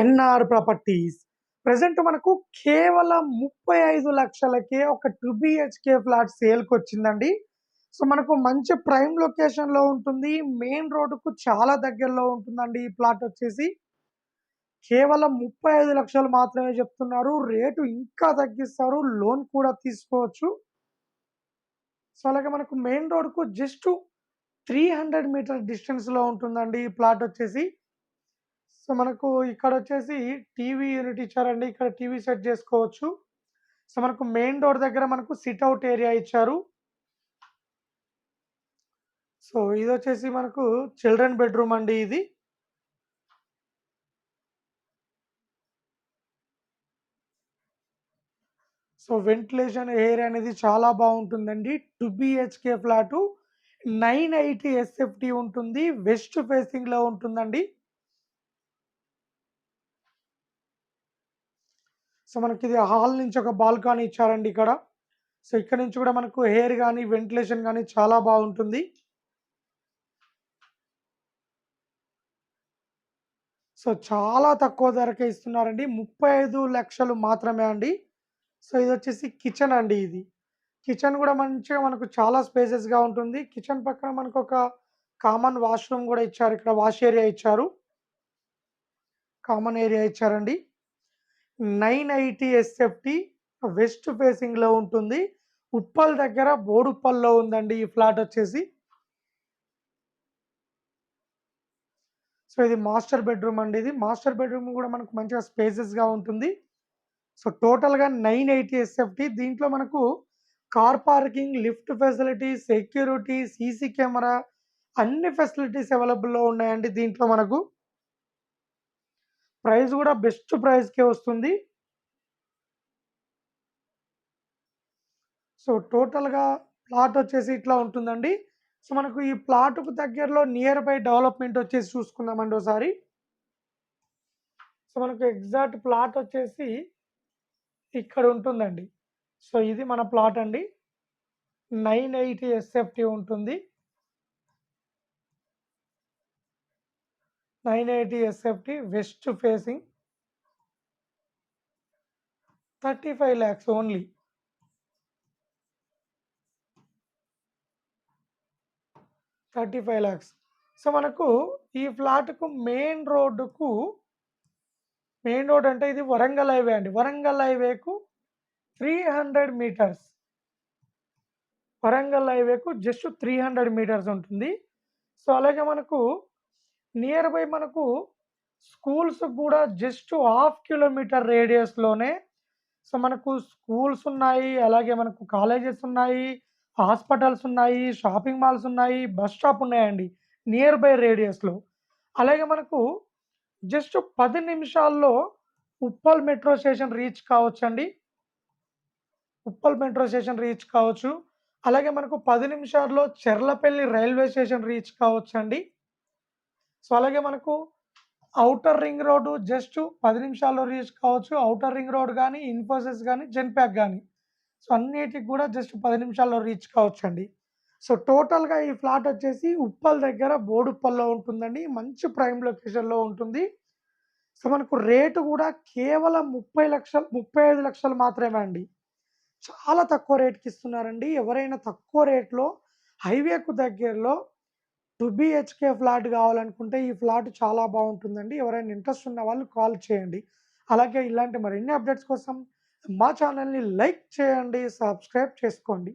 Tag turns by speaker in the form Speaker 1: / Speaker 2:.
Speaker 1: NR properties. Present మనకు కేవలం ముప్పై ఐదు లక్షలకే ఒక టూ బిహెచ్కే ఫ్లాట్ సేల్కి వచ్చిందండి సో మనకు మంచి ప్రైమ్ లొకేషన్లో ఉంటుంది. మెయిన్ రోడ్డుకు చాలా దగ్గరలో ఉంటుందండి ఈ ప్లాట్ వచ్చేసి. కేవలం ముప్పై ఐదు లక్షలు మాత్రమే చెప్తున్నారు. రేటు ఇంకా తగ్గిస్తారు. లోన్ కూడా తీసుకోవచ్చు. సో అలాగే మనకు మెయిన్ రోడ్కు జస్ట్ త్రీ హండ్రెడ్ మీటర్ డిస్టెన్స్లో ఉంటుందండి ఈ ప్లాట్ వచ్చేసి. సో మనకు ఇక్కడ వచ్చేసి టీవీ యూనిట్ ఇచ్చారండి. ఇక్కడ టీవీ సెట్ చేసుకోవచ్చు. సో మనకు మెయిన్ డోర్ దగ్గర మనకు సిట్ అవుట్ ఏరియా ఇచ్చారు. సో ఇది వచ్చేసి మనకు చిల్డ్రన్ బెడ్రూమ్ అండి ఇది. సో వెంటిలేషన్ ఏరియా అనేది చాలా బాగుంటుందండి. Two BHK flat. Nine eighty SFT ఉంటుంది. వెస్ట్ ఫేసింగ్లో ఉంటుందండి. సో మనకి ఇది హాల్ నుంచి ఒక బాల్కానీ ఇచ్చారండి ఇక్కడ. సో ఇక్కడ నుంచి కూడా మనకు హెయిర్ కానీ వెంటిలేషన్ కానీ చాలా బాగుంటుంది. సో చాలా తక్కువ ధరకే ఇస్తున్నారండి. ముప్పై ఐదు లక్షలు మాత్రమే అండి. సో ఇది వచ్చేసి కిచెన్ అండి ఇది. కిచెన్ కూడా మంచిగా మనకు చాలా స్పేసెస్గా ఉంటుంది. కిచెన్ పక్కన మనకు ఒక కామన్ వాష్రూమ్ కూడా ఇచ్చారు. ఇక్కడ వాష్ ఏరియా ఇచ్చారు. కామన్ ఏరియా ఇచ్చారండి. నైన్ ఎయిటీ ఎస్ఎఫ్టీ వెస్ట్ ఫేసింగ్లో ఉంటుంది. ఉప్పల్ దగ్గర బోడుప్పల్లో ఉందండి ఈ ఫ్లాట్ వచ్చేసి. సో ఇది మాస్టర్ బెడ్రూమ్ అండి ఇది. మాస్టర్ బెడ్రూమ్ కూడా మనకు మంచిగా స్పేసెస్గా ఉంటుంది. సో టోటల్గా నైన్ ఎయిటీ ఎస్ఎఫ్టీ దీంట్లో మనకు car parking lift facility security CC camera అన్ని ఫెసిలిటీస్ అవైలబుల్లో ఉన్నాయండి దీంట్లో మనకు. ప్రైస్ కూడా బెస్ట్ ప్రైస్కే వస్తుంది. సో టోటల్గా ప్లాట్ వచ్చేసి ఇట్లా ఉంటుందండి. సో మనకు ఈ ప్లాట్కు దగ్గరలో నియర్ బై డెవలప్మెంట్ వచ్చేసి చూసుకుందామండి ఒకసారి. సో మనకు ఎగ్జాక్ట్ ప్లాట్ వచ్చేసి ఇక్కడ ఉంటుందండి. సో ఇది మన ప్లాట్ అండి. నైన్ ఎయిటీ ఎస్ఎఫ్టీ ఉంటుంది. Nine eighty SFT west facing thirty five lakhs only thirty five lakhs so మనకు ఈ ఫ్లాట్కు మెయిన్ రోడ్డుకు మెయిన్ రోడ్ అంటే ఇది వరంగల్ హైవే అండి. వరంగల్ హైవేకు త్రీ హండ్రెడ్ మీటర్స్ వరంగల్ హైవేకు జస్ట్ త్రీ హండ్రెడ్ మీటర్స్ ఉంటుంది. సో అలాగే మనకు నియర్ బై మనకు స్కూల్స్ కూడా జస్ట్ హాఫ్ కిలోమీటర్ రేడియస్లోనే సో మనకు స్కూల్స్ ఉన్నాయి అలాగే మనకు కాలేజెస్ ఉన్నాయి హాస్పిటల్స్ ఉన్నాయి షాపింగ్ మాల్స్ ఉన్నాయి బస్ స్టాప్ ఉన్నాయండి నియర్ బై రేడియస్లో అలాగే మనకు జస్ట్ పది నిమిషాల్లో ఉప్పల్ మెట్రో స్టేషన్ రీచ్ కావచ్చండి. ఉప్పల్ మెట్రో స్టేషన్ రీచ్ కావచ్చు. అలాగే మనకు పది నిమిషాల్లో చెర్లపల్లి రైల్వే స్టేషన్ రీచ్ కావచ్చు అండి సో అలాగే మనకు అవుటర్ రింగ్ రోడ్డు జస్ట్ పది నిమిషాల్లో రీచ్ కావచ్చు. అవుటర్ రింగ్ రోడ్ కానీ ఇన్ఫోసిస్ కానీ జెన్ప్యాక్ కానీ సో అన్నిటికి కూడా జస్ట్ పది నిమిషాల్లో రీచ్ కావచ్చు అండి సో టోటల్గా ఈ ఫ్లాట్ వచ్చేసి ఉప్పల్ దగ్గర బోడుప్పల్లో ఉంటుందండి. మంచి ప్రైమ్ లొకేషన్లో ఉంటుంది. సో మనకు రేటు కూడా కేవలం ముప్పై లక్షలు ముప్పై ఐదు లక్షలు మాత్రమే అండి. చాలా తక్కువ రేట్కి ఇస్తున్నారండి. ఎవరైనా తక్కువ రేట్లో హైవేకు దగ్గరలో టూ బిహెచ్కే ఫ్లాట్ కావాలనుకుంటే ఈ ఫ్లాట్ చాలా బాగుంటుందండి. ఎవరైనా ఇంట్రెస్ట్ ఉన్న వాళ్ళు కాల్ చేయండి. అలాగే ఇలాంటి మరిన్ని అప్డేట్స్ కోసం మా ఛానల్ని లైక్ చేయండి సబ్స్క్రైబ్ చేసుకోండి.